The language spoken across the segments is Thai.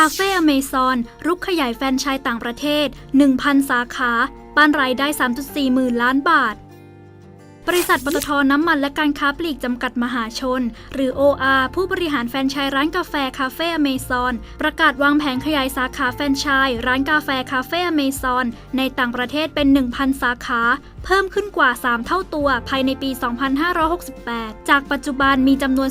คาเฟ่อเมซอน รุกขยายแฟนชายต่างประเทศ 1,000 สาขาป้านรายได้ 3.4 หมื่นล้านบาท บริษัทปตทน้ำมันและการค้าปลีกจำกัดมหาชน หรือ OR ผู้บริหารแฟรนไชส์ร้านกาแฟคาเฟ่อเมซอนประกาศวางแผนขยายสาขาแฟรนไชส์ร้านกาแฟคาเฟ่อเมซอนในต่างประเทศเป็น 1,000 สาขา เพิ่มขึ้นกว่า 3 เท่าตัวภายในปี 2568 จากปัจจุบันมีจำนวน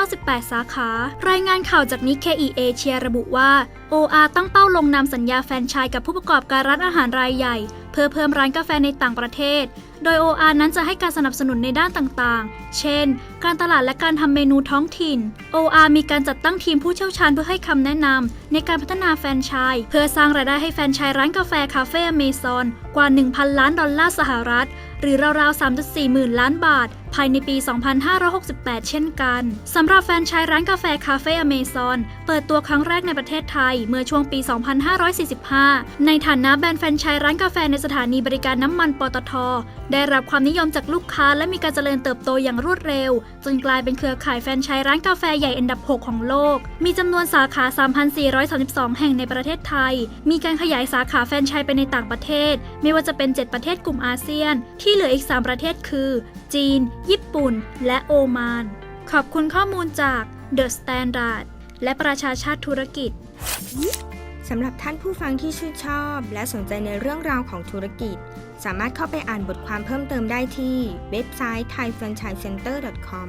298 สาขา รายงานข่าวจากนิเคอีเอเชียระบุว่า OR ตั้งเป้าลงนามสัญญาแฟรนไชส์กับผู้ประกอบการร้านอาหารรายใหญ่ เพื่อเพิ่มร้านกาแฟในต่างประเทศ โดย OR นั้นจะให้การสนับสนุนในด้านต่างๆ เช่น การตลาดและการทำเมนูท้องถิ่น OR มีการจัดตั้งทีมผู้เชี่ยวชาญเพื่อให้คำแนะนำในการพัฒนาแฟรนไชส์เพื่อสร้างรายได้ให้แฟรนไชส์ร้านกาแฟคาเฟ่อเมซอนกว่า 1,000 ล้านดอลลาร์สหรัฐ หรือราวๆ 3.4 หมื่นล้านบาท ภายในปี 2568 เช่นกันสำหรับแฟนชส์ร้านกาแฟคาเฟ่อเมซอนเปิดตัวครั้งแรกในประเทศไทยเมื่อช่วงปี 2545 ในฐานะแบรนด์แฟนชส์ร้านกาแฟในสถานีบริการน้ำมันปตท ได้รับความนิยมจากลูกค้าและมีการเจริญเติบโตอย่างรวดเร็ว จนกลายเป็นเครือข่ายแฟนชส์ร้านกาแฟใหญ่อันดับ 6 ของโลก มีจำนวนสาขา 3,432 แห่งในประเทศไทย มีการขยายสาขาแฟนชส์ไปในต่างประเทศ ไม่ว่าจะเป็น 7 ประเทศกลุ่มอาเซียน ที่เหลืออีก 3 ประเทศคือ จีนญี่ปุ่น และโอมาน ขอบคุณข้อมูลจาก The Standard และประชาชาติธุรกิจ สำหรับท่านผู้ฟังที่ชื่นชอบ และสนใจในเรื่องราวของธุรกิจ สามารถเข้าไปอ่านบทความเพิ่มเติมได้ที่เว็บไซต์ thaifranchisecenter.com